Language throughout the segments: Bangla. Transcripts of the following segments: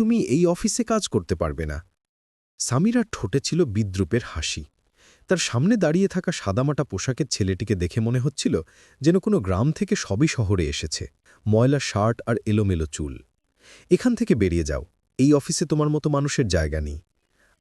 তুমি এই অফিসে কাজ করতে পারবে না। সামিরার ঠোঁটে ছিল বিদ্রুপের হাসি। তার সামনে দাঁড়িয়ে থাকা সাদামাটা পোশাকের ছেলেটিকে দেখে মনে হচ্ছিল যেন কোনো গ্রাম থেকে সবই শহরে এসেছে, ময়লা শার্ট আর এলোমেলো চুল। এখান থেকে বেরিয়ে যাও, এই অফিসে তোমার মতো মানুষের জায়গা নেই।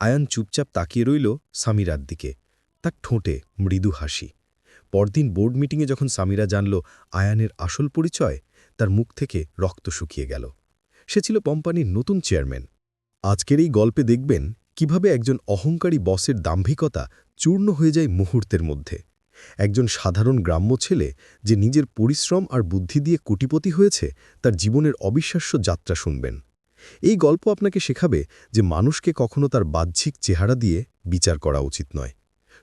আয়ান চুপচাপ তাকিয়ে রইল সামিরার দিকে। তার ঠোঁটে মৃদু হাসি। পরদিন বোর্ড মিটিংয়ে যখন সামিরা জানল আয়ানের আসল পরিচয়, তার মুখ থেকে রক্ত শুকিয়ে গেল। সে ছিল কোম্পানির নতুন চেয়ারম্যান। আজকের এই গল্পে দেখবেন কীভাবে একজন অহংকারী বসের দাম্ভিকতা চূর্ণ হয়ে যায় মুহূর্তের মধ্যে। একজন সাধারণ গ্রাম্য ছেলে যে নিজের পরিশ্রম আর বুদ্ধি দিয়ে কোটিপতি হয়েছে, তার জীবনের অবিশ্বাস্য যাত্রা শুনবেন। এই গল্প আপনাকে শেখাবে যে মানুষকে কখনো তার বাহ্যিক চেহারা দিয়ে বিচার করা উচিত নয়।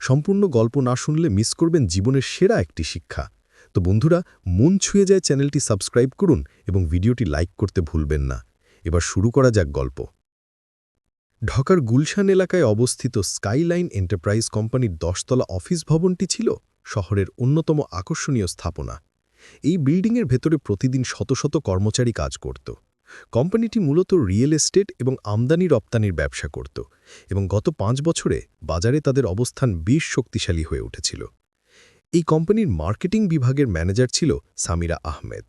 সম্পূর্ণ গল্প না শুনলে মিস করবেন জীবনের সেরা একটি শিক্ষা। তো বন্ধুরা, মন ছুঁয়ে যায় চ্যানেলটি সাবস্ক্রাইব করুন এবং ভিডিওটি লাইক করতে ভুলবেন না। এবার শুরু করা যাক গল্প। ঢাকার গুলশান এলাকায় অবস্থিত স্কাইলাইন এন্টারপ্রাইজ কোম্পানির দশতলা অফিস ভবনটি ছিল শহরের অন্যতম আকর্ষণীয় স্থাপনা। এই বিল্ডিংয়ের ভেতরে প্রতিদিন শত শত কর্মচারী কাজ করত। কোম্পানিটি মূলত রিয়েল এস্টেট এবং আমদানি রপ্তানির ব্যবসা করত এবং গত পাঁচ বছরে বাজারে তাদের অবস্থান বেশ শক্তিশালী হয়ে উঠেছিল। এই কোম্পানির মার্কেটিং বিভাগের ম্যানেজার ছিল সামিরা আহমেদ।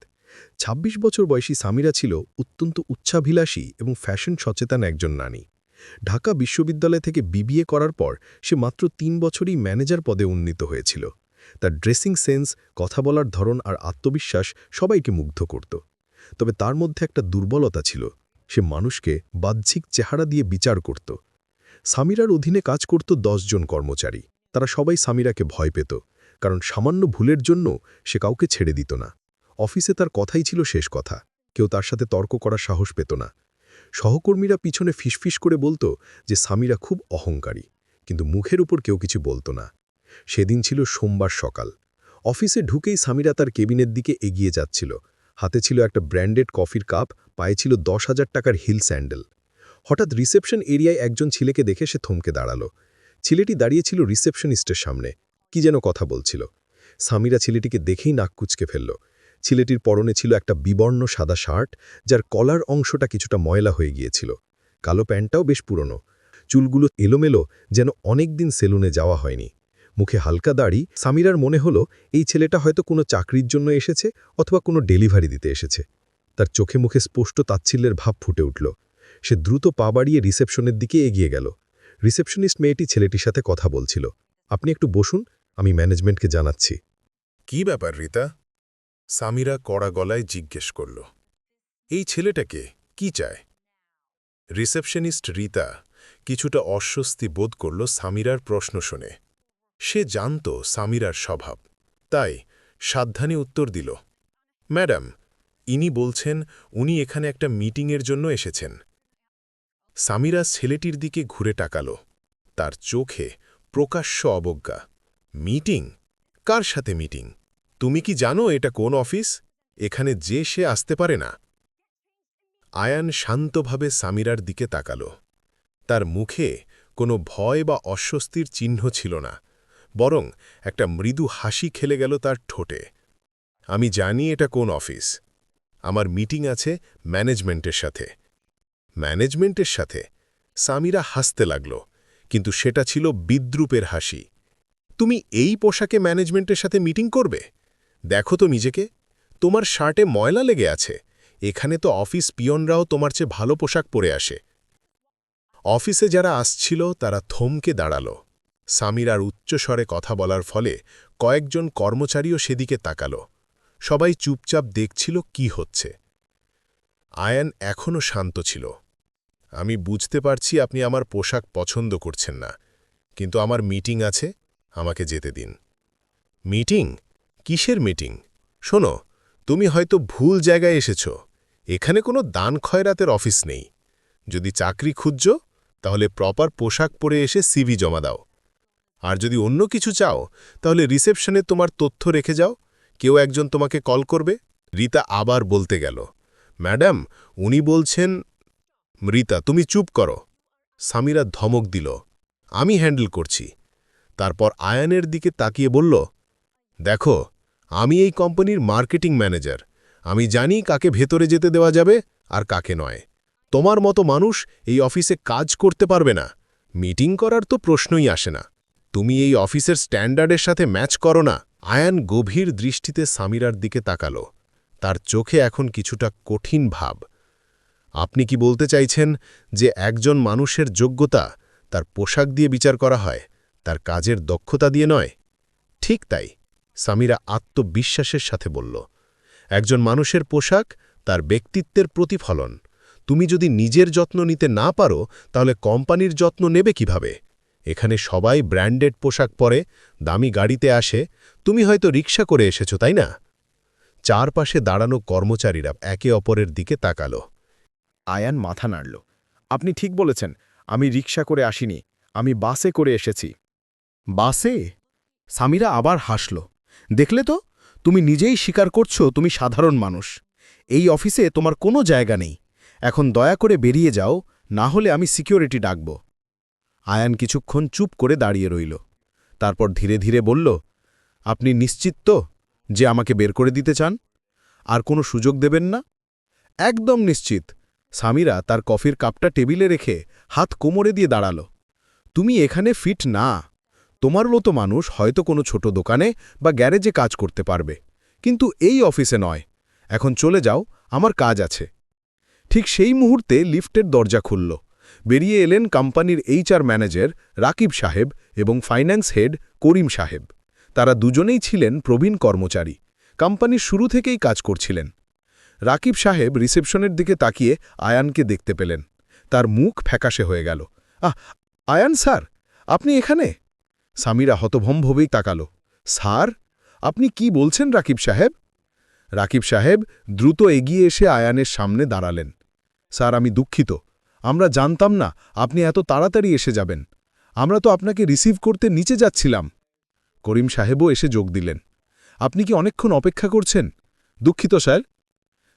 ২৬ বছর বয়সী সামিরা ছিল অত্যন্ত উচ্চাভিলাষী এবং ফ্যাশন সচেতন একজন নারী। ঢাকা বিশ্ববিদ্যালয় থেকে বিবিএ করার পর সে মাত্র তিন বছরই ম্যানেজার পদে উন্নীত হয়েছিল। তার ড্রেসিং সেন্স, কথা বলার ধরন আর আত্মবিশ্বাস সবাইকে মুগ্ধ করত। তবে তার মধ্যে একটা দুর্বলতা ছিল, সে মানুষকে বাহ্যিক চেহারা দিয়ে বিচার করত। সামিরার অধীনে কাজ করত জন কর্মচারী, তারা সবাই সামিরাকে ভয় পেত। কারণ সামান্য ভুলের জন্য সে কাউকে ছেড়ে দিত না। অফিসে তার কথাই ছিল শেষ কথা। কেউ তার সাথে তর্ক করার সাহস পেত না। সহকর্মীরা পিছনে ফিসফিস করে বলতো যে সামিরা খুব অহংকারী, কিন্তু মুখের উপর কেউ কিছু বলতো না। সেদিন ছিল সোমবার সকাল। অফিসে ঢুকেই সামিরা তার কেবিনের দিকে এগিয়ে যাচ্ছিল। হাতে ছিল একটা ব্র্যান্ডেড কফির কাপ, পায়ে ছিল দশ হাজার টাকার হিল স্যান্ডেল। হঠাৎ রিসেপশন এরিয়ায় একজন ছেলেকে দেখে সে থমকে দাঁড়াল। ছেলেটি দাঁড়িয়েছিল রিসেপশনিস্টের সামনে। কি যেন কথা বলছিল। সামিরা ছেলেটিকে দেখেই নাক কুচকে ফেলল। ছেলেটির পরনে ছিল একটা বিবর্ণ সাদা শার্ট, যার কলার অংশটা কিছুটা ময়লা হয়ে গিয়েছিল। কালো প্যান্টটাও বেশ পুরনো। চুলগুলো এলোমেলো, যেন অনেক দিন সেলুনে যাওয়া হয়নি। মুখে হালকা দাড়ি, সামিরার মনে হলো, এই ছেলেটা হয়তো কোনো চাকরির জন্য এসেছে অথবা কোনো ডেলিভারি দিতে এসেছে। তার চোখে মুখে স্পষ্ট তাচ্ছিল্যের ভাব ফুটে উঠল। সে দ্রুত পা বাড়িয়ে রিসেপশনের দিকে এগিয়ে গেল। রিসেপশনিস্ট মেয়েটি ছেলেটির সাথে কথা বলছিল। আপনি একটু বসুন আমি ম্যানেজমেন্টকে জানাচ্ছি। কি ব্যাপার, রিতা? সামিরা কড়া গলায় জিজ্ঞেস করল। এই ছেলেটাকে কি? চায়? রিসেপশনিস্ট রিতা কিছুটা অস্বস্তি বোধ করল সামিরার প্রশ্ন শুনে। সে জানত সামিরার স্বভাব। তাই সাবধানে উত্তর দিল, ম্যাডাম, ইনি বলছেন উনি এখানে একটা মিটিংয়ের জন্য এসেছেন। সামিরা ছেলেটির দিকে ঘুরে টাকাল তার চোখে প্রকাশ্য অবজ্ঞা। মিটিং? কার সাথে মিটিং? তুমি কি জানো এটা কোন অফিস? এখানে যে সে আসতে পারে না। আয়ান শান্তভাবে সামিরার দিকে তাকাল। তার মুখে কোনো ভয় বা অস্বস্তির চিহ্ন ছিল না, বরং একটা মৃদু হাসি খেলে গেল তার ঠোঁটে। আমি জানি এটা কোন অফিস। আমার মিটিং আছে ম্যানেজমেন্টের সাথে। ম্যানেজমেন্টের সাথে। সামিরা হাসতে লাগল, কিন্তু সেটা ছিল বিদ্রুপের হাসি। তুমি এই পোশাকে ম্যানেজমেন্টের সাথে মিটিং করবে? দেখো তো নিজেকে। তোমার শার্টে ময়লা লেগে আছে। এখানে তো অফিস পিয়নরাও তোমার চেয়ে ভালো পোশাক পরে আসে। অফিসে যারা আসছিল, তারা থমকে দাঁড়াল। সামিরার উচ্চস্বরে কথা বলার ফলে কয়েকজন কর্মচারীও সেদিকে তাকাল। সবাই চুপচাপ দেখছিল কি হচ্ছে। আয়ান এখনও শান্ত ছিল। আমি বুঝতে পারছি আপনি আমার পোশাক পছন্দ করছেন না, কিন্তু আমার মিটিং আছে। আমাকে যেতে দিন। মিটিং? কিসের মিটিং? শোনো, তুমি হয়তো ভুল জায়গায় এসেছ। এখানে কোনো দান খয়রাতের অফিস নেই। যদি চাকরি খুঁজছ, তাহলে প্রপার পোশাক পরে এসে সিভি জমা দাও। আর যদি অন্য কিছু চাও, তাহলে রিসেপশনে তোমার তথ্য রেখে যাও। কেউ একজন তোমাকে কল করবে। রিতা আবার বলতে গেল, ম্যাডাম, উনি বলছেন রিতা, তুমি চুপ করো। সামিরা ধমক দিল, আমি হ্যান্ডেল করছি। তারপর আয়ানের দিকে তাকিয়ে বলল, দেখো, আমি এই কোম্পানির মার্কেটিং ম্যানেজার। আমি জানি কাকে ভেতরে যেতে দেওয়া যাবে আর কাকে নয়। তোমার মতো মানুষ এই অফিসে কাজ করতে পারবে না। মিটিং করার তো প্রশ্নই আসে না। তুমি এই অফিসের স্ট্যান্ডার্ডের সাথে ম্যাচ করো না। আয়ান গভীর দৃষ্টিতে সামিরার দিকে তাকালো। তার চোখে এখন কিছুটা কঠিন ভাব। আপনি কি বলতে চাইছেন যে একজন মানুষের যোগ্যতা তার পোশাক দিয়ে বিচার করা হয়? তার কাজের দক্ষতা দিয়ে নয়। ঠিক তাই সামিরা আত্মবিশ্বাসের সাথে বলল, একজন মানুষের পোশাক তার ব্যক্তিত্বের প্রতিফলন। তুমি যদি নিজের যত্ন নিতে না পারো, তাহলে কোম্পানির যত্ন নেবে কীভাবে? এখানে সবাই ব্র্যান্ডেড পোশাক পরে, দামি গাড়িতে আসে। তুমি হয়তো রিক্সা করে এসেছ, তাই না? চারপাশে দাঁড়ানো কর্মচারীরা একে অপরের দিকে তাকালো। আয়ান মাথা নাড়ল, আপনি ঠিক বলেছেন, আমি রিক্সা করে আসিনি, আমি বাসে করে এসেছি। বাসে? সামিরা আবার হাসল। দেখলে তো, তুমি নিজেই স্বীকার করছ তুমি সাধারণ মানুষ। এই অফিসে তোমার কোনো জায়গা নেই। এখন দয়া করে বেরিয়ে যাও, না হলে আমি সিকিউরিটি ডাকব। আয়ান কিছুক্ষণ চুপ করে দাঁড়িয়ে রইল। তারপর ধীরে ধীরে বলল, আপনি নিশ্চিত তো যে আমাকে বের করে দিতে চান? আর কোনো সুযোগ দেবেন না? একদম নিশ্চিত। সামিরা তার কফির কাপটা টেবিলে রেখে হাত কোমরে দিয়ে দাঁড়াল। তুমি এখানে ফিট না। তোমার মতো মানুষ হয়তো কোনো ছোট দোকানে বা গ্যারেজে কাজ করতে পারবে। কিন্তু এই অফিসে নয়। এখন চলে যাও, আমার কাজ আছে। ঠিক সেই মুহূর্তে লিফটের দরজা খুলল। বেরিয়ে এলেন কোম্পানির এইচআর ম্যানেজার রাকিব সাহেব এবং ফাইন্যান্স হেড করিম সাহেব। তারা দুজনেই ছিলেন প্রবীণ কর্মচারী। কোম্পানির শুরু থেকেই কাজ করছিলেন। রাকিব সাহেব রিসেপশনের দিকে তাকিয়ে আয়ানকে দেখতে পেলেন। তার মুখ ফ্যাকাশে হয়ে গেল। আহ, আয়ান স্যার, আপনি এখানে? সামিরা হতভম্ভবেই তাকাল। স্যার, আপনি কি বলছেন রাকিব সাহেব? রাকিব সাহেব দ্রুত এগিয়ে এসে আয়ানের সামনে দাঁড়ালেন। স্যার, আমি দুঃখিত। আমরা জানতাম না আপনি এত তাড়াতাড়ি এসে যাবেন। আমরা তো আপনাকে রিসিভ করতে নিচে যাচ্ছিলাম। করিম সাহেবও এসে যোগ দিলেন। আপনি কি অনেকক্ষণ অপেক্ষা করছেন? দুঃখিত, স্যার।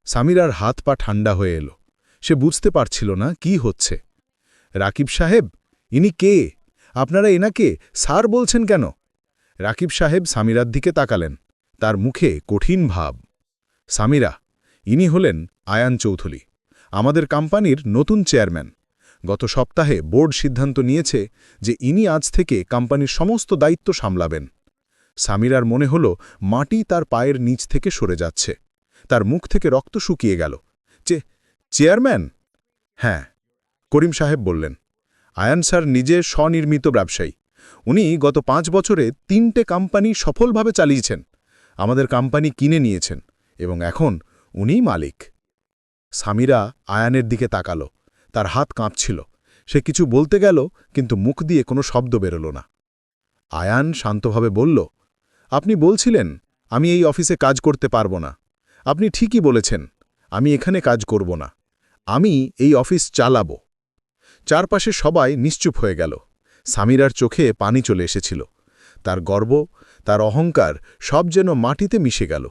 সামিরার হাত পা ঠান্ডা হয়ে এলো। সে বুঝতে পারছিল না কি হচ্ছে। রাকিব সাহেব, ইনি কে? আপনারা এনাকে স্যার বলছেন কেন? রাকিব সাহেব সামিরার দিকে তাকালেন। তার মুখে কঠিন ভাব। সামিরা, ইনি হলেন আয়ান চৌধুরী, আমাদের কোম্পানির নতুন চেয়ারম্যান। গত সপ্তাহে বোর্ড সিদ্ধান্ত নিয়েছে যে ইনি আজ থেকে কোম্পানির সমস্ত দায়িত্ব সামলাবেন। সামিরার মনে হল মাটি তার পায়ের নিচ থেকে সরে যাচ্ছে। তার মুখ থেকে রক্ত শুকিয়ে গেল। চে, চেয়ারম্যান? হ্যাঁ করিম সাহেব বললেন। আয়ান স্যার নিজে স্বনির্মিত ব্যবসায়ী। উনি গত পাঁচ বছরে তিনটে কোম্পানি সফলভাবে চালিয়েছেন। আমাদের কোম্পানি কিনে নিয়েছেন এবং এখন উনিই মালিক। সামিরা আয়ানের দিকে তাকাল। তার হাত কাঁপছিল। সে কিছু বলতে গেল, কিন্তু মুখ দিয়ে কোনো শব্দ বেরোল না। আয়ান শান্তভাবে বলল, আপনি বলছিলেন, আমি এই অফিসে কাজ করতে পারব না। আপনি ঠিকই বলেছেন, আমি এখানে কাজ করব না। আমি এই অফিস চালাব। চারপাশে সবাই নিশ্চুপ হয়ে গেল। সামিরার চোখে পানি চলে এসেছিল। তার গর্ব, তার অহংকার সব যেন মাটিতে মিশে গেল।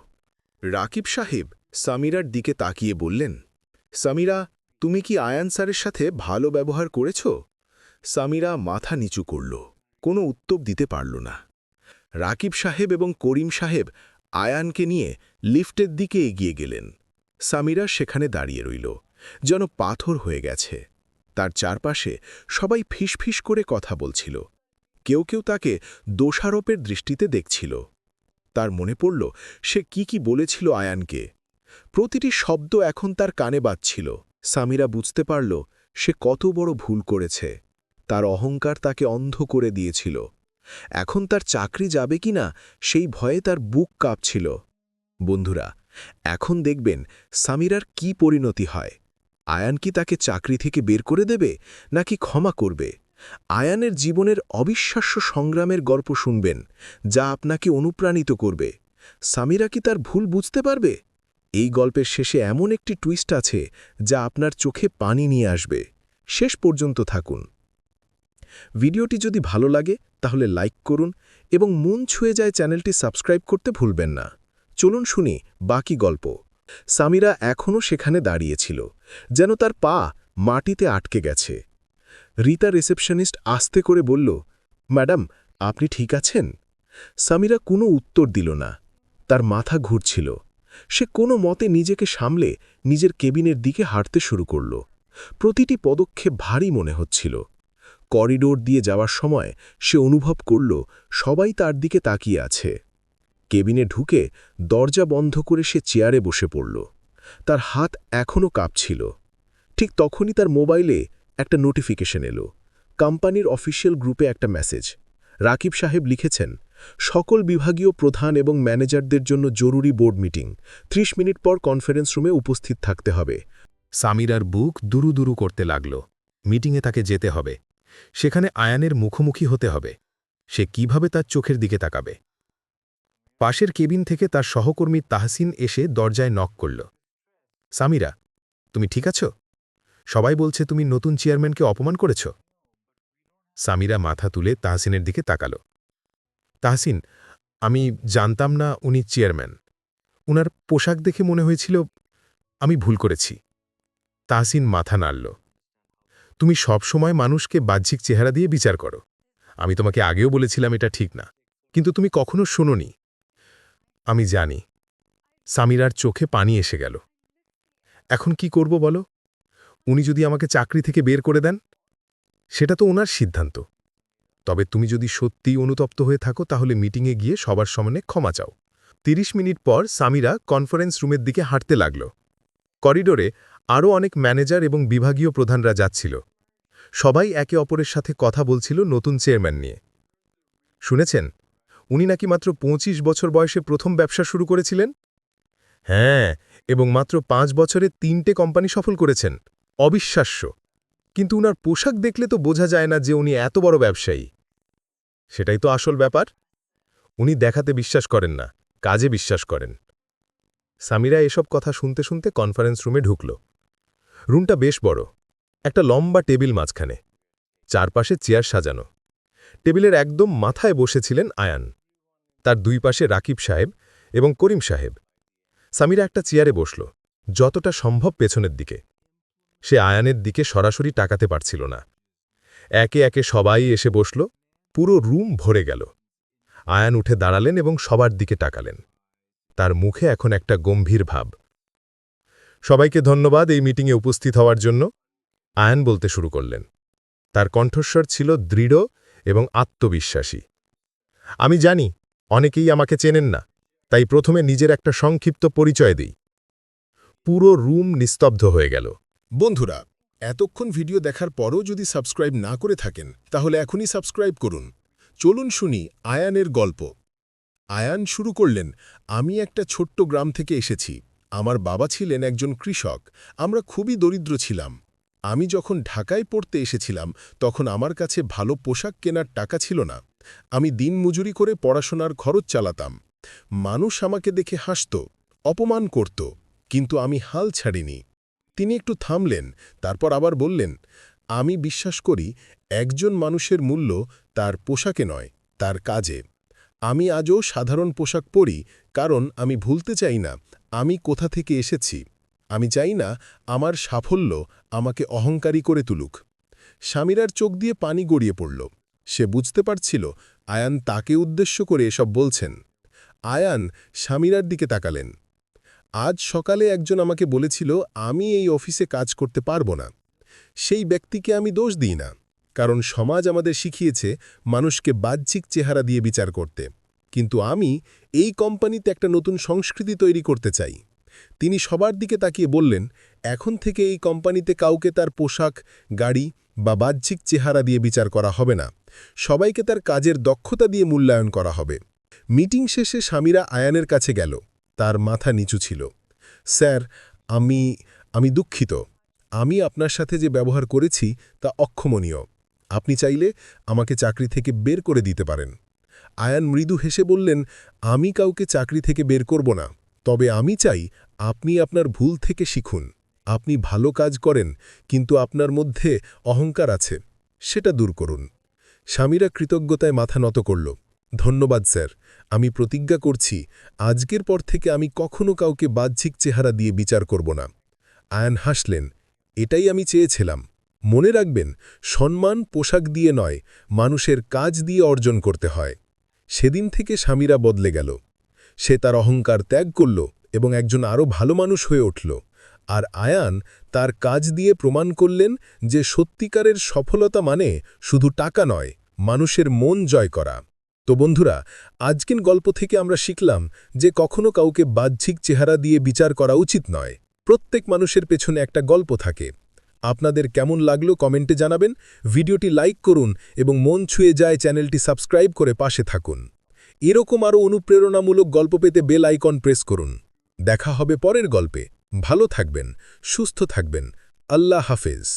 রাকিব সাহেব সামিরার দিকে তাকিয়ে বললেন, সামিরা, তুমি কি আয়ান স্যারের সাথে ভালো ব্যবহার করেছ? সামিরা মাথা নিচু করল, কোনো উত্তর দিতে পারল না। রাকিব সাহেব এবং করিম সাহেব আয়ানকে নিয়ে লিফটের দিকে এগিয়ে গেলেন। সামিরা সেখানে দাঁড়িয়ে রইল, যেন পাথর হয়ে গেছে। তার চারপাশে সবাই ফিসফিস করে কথা বলছিল। কেউ কেউ তাকে দোষারোপের দৃষ্টিতে দেখছিল। তার মনে পড়ল, সে কি কি বলেছিল আয়ানকে। প্রতিটি শব্দ এখন তার কানে বাজছিল। সামিরা বুঝতে পারল, সে কত বড় ভুল করেছে। তার অহংকার তাকে অন্ধ করে দিয়েছিল। এখন তার চাকরি যাবে কিনা সেই ভয়ে তার বুক কাঁপছিল। বন্ধুরা, এখন দেখবেন সামিরার কি পরিণতি হয়। আয়ান কি তাকে চাকরি থেকে বের করে দেবে, নাকি ক্ষমা করবে? আয়ানের জীবনের অবিশ্বাস্য সংগ্রামের গল্প শুনবেন, যা আপনাকে অনুপ্রাণিত করবে। সামিরা কি তার ভুল বুঝতে পারবে? এই গল্পের শেষে এমন একটি টুইস্ট আছে, যা আপনার চোখে পানি নিয়ে আসবে। শেষ পর্যন্ত থাকুন। ভিডিওটি যদি ভালো লাগে, তাহলে লাইক করুন এবং মন ছুঁয়ে যায় চ্যানেলটি সাবস্ক্রাইব করতে ভুলবেন না। চলুন শুনি বাকি গল্প। সামিরা এখনও সেখানে দাঁড়িয়েছিল, যেন তার পা মাটিতে আটকে গেছে। রিতা রিসেপশনিস্ট আস্তে করে বলল, ম্যাডাম, আপনি ঠিক আছেন? সামিরা কোনো উত্তর দিল না। তার মাথা ঘুরছিল। সে কোনো মতে নিজেকে সামলে নিজের কেবিনের দিকে হাঁটতে শুরু করল। প্রতিটি পদক্ষেপ ভারী মনে হচ্ছিল। করিডোর দিয়ে যাওয়ার সময় সে অনুভব করল, সবাই তার দিকে তাকিয়ে আছে। কেবিনে ঢুকে দরজা বন্ধ করে সে চেয়ারে বসে পড়ল। তার হাত এখনও কাঁপছিল। ঠিক তখনই তার মোবাইলে একটা নোটিফিকেশন এলো। কোম্পানির অফিসিয়াল গ্রুপে একটা মেসেজ। রাকিব সাহেব লিখেছেন, সকল বিভাগীয় প্রধান এবং ম্যানেজারদের জন্য জরুরি বোর্ড মিটিং। ৩০ মিনিট পর কনফারেন্স রুমে উপস্থিত থাকতে হবে। সামিরার বুক দুরু দুরু করতে লাগল। মিটিংয়ে তাকে যেতে হবে। সেখানে আয়ানের মুখোমুখি হতে হবে। সে কীভাবে তার চোখের দিকে তাকাবে? পাশের কেবিন থেকে তার সহকর্মী তাহসিন এসে দরজায় নক করল। সামিরা, তুমি ঠিক আছো? সবাই বলছে তুমি নতুন চেয়ারম্যানকে অপমান করেছ। সামিরা মাথা তুলে তাহসিনের দিকে তাকাল। তাহসিন, আমি জানতাম না উনি চেয়ারম্যান। উনার পোশাক দেখে মনে হয়েছিল আমি ভুল করেছি। তাহসিন মাথা নাড়ল। তুমি সব সময় মানুষকে বাহ্যিক চেহারা দিয়ে বিচার করো। আমি তোমাকে আগেও বলেছিলাম এটা ঠিক না। কিন্তু তুমি কখনো শোনোনি। আমি জানি। সামিরার চোখে পানি এসে গেল। এখন কি করব বলো? উনি যদি আমাকে চাকরি থেকে বের করে দেন, সেটা তো ওনার সিদ্ধান্ত। তবে তুমি যদি সত্যিই অনুতপ্ত হয়ে থাকো, তাহলে মিটিংয়ে গিয়ে সবার সামনে ক্ষমা চাও। ৩০ মিনিট পর সামিরা কনফারেন্স রুমের দিকে হাঁটতে লাগল। করিডোরে আরও অনেক ম্যানেজার এবং বিভাগীয় প্রধানরা যাচ্ছিল। সবাই একে অপরের সাথে কথা বলছিল নতুন চেয়ারম্যান নিয়ে। শুনেছেন? উনি নাকি মাত্র ২৫ বছর বয়সে প্রথম ব্যবসা শুরু করেছিলেন? হ্যাঁ এবং মাত্র পাঁচ বছরে তিনটে কোম্পানি সফল করেছেন। অবিশ্বাস্য। কিন্তু উনার পোশাক দেখলে তো বোঝা যায় না যে উনি এত বড় ব্যবসায়ী। সেটাই তো আসল ব্যাপার। উনি দেখাতে বিশ্বাস করেন না, কাজে বিশ্বাস করেন। সামিরা এসব কথা শুনতে শুনতে কনফারেন্স রুমে ঢুকল। রুমটা বেশ বড়, একটা লম্বা টেবিল মাঝখানে। চারপাশে চেয়ার সাজানো। টেবিলের একদম মাথায় বসেছিলেন আয়ান। তার দুই পাশে রাকিব সাহেব এবং করিম সাহেব। সামিরা একটা চেয়ারে বসল, যতটা সম্ভব পেছনের দিকে। সে আয়ানের দিকে সরাসরি টাকাতে পারছিল না। একে একে সবাই এসে বসল, পুরো রুম ভরে গেল। আয়ান উঠে দাঁড়ালেন এবং সবার দিকে টাকালেন তার মুখে এখন একটা গম্ভীর ভাব। সবাইকে ধন্যবাদ এই মিটিংয়ে উপস্থিত হওয়ার জন্য, আয়ান বলতে শুরু করলেন। তার কণ্ঠস্বর ছিল দৃঢ় এবং আত্মবিশ্বাসী। আমি জানি, অনেকেই আমাকে চেনেন না, তাই প্রথমে নিজের একটা সংক্ষিপ্ত পরিচয় দিই। পুরো রুম নিস্তব্ধ হয়ে গেল। বন্ধুরা, এতক্ষণ ভিডিও দেখার পরও যদি সাবস্ক্রাইব না করে থাকেন, তাহলে এখনই সাবস্ক্রাইব করুন। চলুন শুনি আয়ানের গল্প। আয়ান শুরু করলেন, আমি একটা ছোট্ট গ্রাম থেকে এসেছি। আমার বাবা ছিলেন একজন কৃষক। আমরা খুবই দরিদ্র ছিলাম। আমি যখন ঢাকায় পড়তে এসেছিলাম, তখন আমার কাছে ভালো পোশাক কেনার টাকা ছিল না। আমি দিন মজুরি করে পড়াশোনার খরচ চালাতাম। মানুষ আমাকে দেখে হাসত, অপমান করত, কিন্তু আমি হাল ছাড়িনি। তিনি একটু থামলেন, তারপর আবার বললেন, আমি বিশ্বাস করি, একজন মানুষের মূল্য তার পোশাকে নয়, তার কাজে। আমি আজও সাধারণ পোশাক পরি, কারণ আমি ভুলতে চাই না, আমি কোথা থেকে এসেছি? আমি চাই না আমার সাফল্য আমাকে অহংকারী করে তুলুক। স্বামীরার চোখ দিয়ে পানি গড়িয়ে পড়ল। সে বুঝতে পারছিল আয়ান তাকে উদ্দেশ্য করে এসব বলছেন। আয়ান স্বামীরার দিকে তাকালেন। আজ সকালে একজন আমাকে বলেছিল, আমি এই অফিসে কাজ করতে পারব না। সেই ব্যক্তিকে আমি দোষ দিই না, কারণ সমাজ আমাদের শিখিয়েছে মানুষকে বাহ্যিক চেহারা দিয়ে বিচার করতে। কিন্তু আমি এই কোম্পানিতে একটা নতুন সংস্কৃতি তৈরি করতে চাই। তিনি সবার দিকে তাকিয়ে বললেন, এখন থেকে এই কোম্পানিতে কাউকে তার পোশাক, গাড়ি বা বাহ্যিক চেহারা দিয়ে বিচার করা হবে না। সবাইকে তার কাজের দক্ষতা দিয়ে মূল্যায়ন করা হবে। মিটিং শেষে স্বামীরা আয়ানের কাছে গেল। তার মাথা নিচু ছিল। স্যার, আমি আমি দুঃখিত। আমি আপনার সাথে যে ব্যবহার করেছি তা অক্ষমনীয়। আপনি চাইলে আমাকে চাকরি থেকে বের করে দিতে পারেন। আয়ান মৃদু হেসে বললেন, আমি কাউকে চাকরি থেকে বের করব না। তবে আমি চাই আপনি আপনার ভুল থেকে শিখুন। আপনি ভালো কাজ করেন, কিন্তু আপনার মধ্যে অহংকার আছে, সেটা দূর করুন। স্বামীরা কৃতজ্ঞতায় মাথা নত করল, ধন্যবাদ স্যার, আমি প্রতিজ্ঞা করছি, আজকের পর থেকে আমি কখনো কাউকে বাহ্যিক চেহারা দিয়ে বিচার করব না। আয়ান হাসলেন, এটাই আমি চেয়েছিলাম। মনে রাখবেন, সম্মান পোশাক দিয়ে নয়, মানুষের কাজ দিয়ে অর্জন করতে হয়। সেদিন থেকে স্বামীরা বদলে গেল। সে তার অহংকার ত্যাগ করল এবং একজন আরও ভালো মানুষ হয়ে উঠল। আর আয়ান তার কাজ দিয়ে প্রমাণ করলেন যে সত্যিকারের সফলতা মানে শুধু টাকা নয়, মানুষের মন জয় করা। তো বন্ধুরা, আজকের গল্প থেকে আমরা শিখলাম যে কখনো কাউকে বাহ্যিক চেহারা দিয়ে বিচার করা উচিত নয়, প্রত্যেক মানুষের পেছনে একটা গল্প থাকে। আপনাদের কেমন লাগল কমেন্টে জানাবেন, ভিডিওটি লাইক করুন এবং মন ছুঁয়ে যায় চ্যানেলটি সাবস্ক্রাইব করে পাশে থাকুন। এরকম আরও অনুপ্রেরণামূলক গল্প পেতে বেল আইকন প্রেস করুন। দেখা হবে পরের গল্পে। ভালো থাকবেন সুস্থ থাকবেন। আল্লাহ হাফেজ।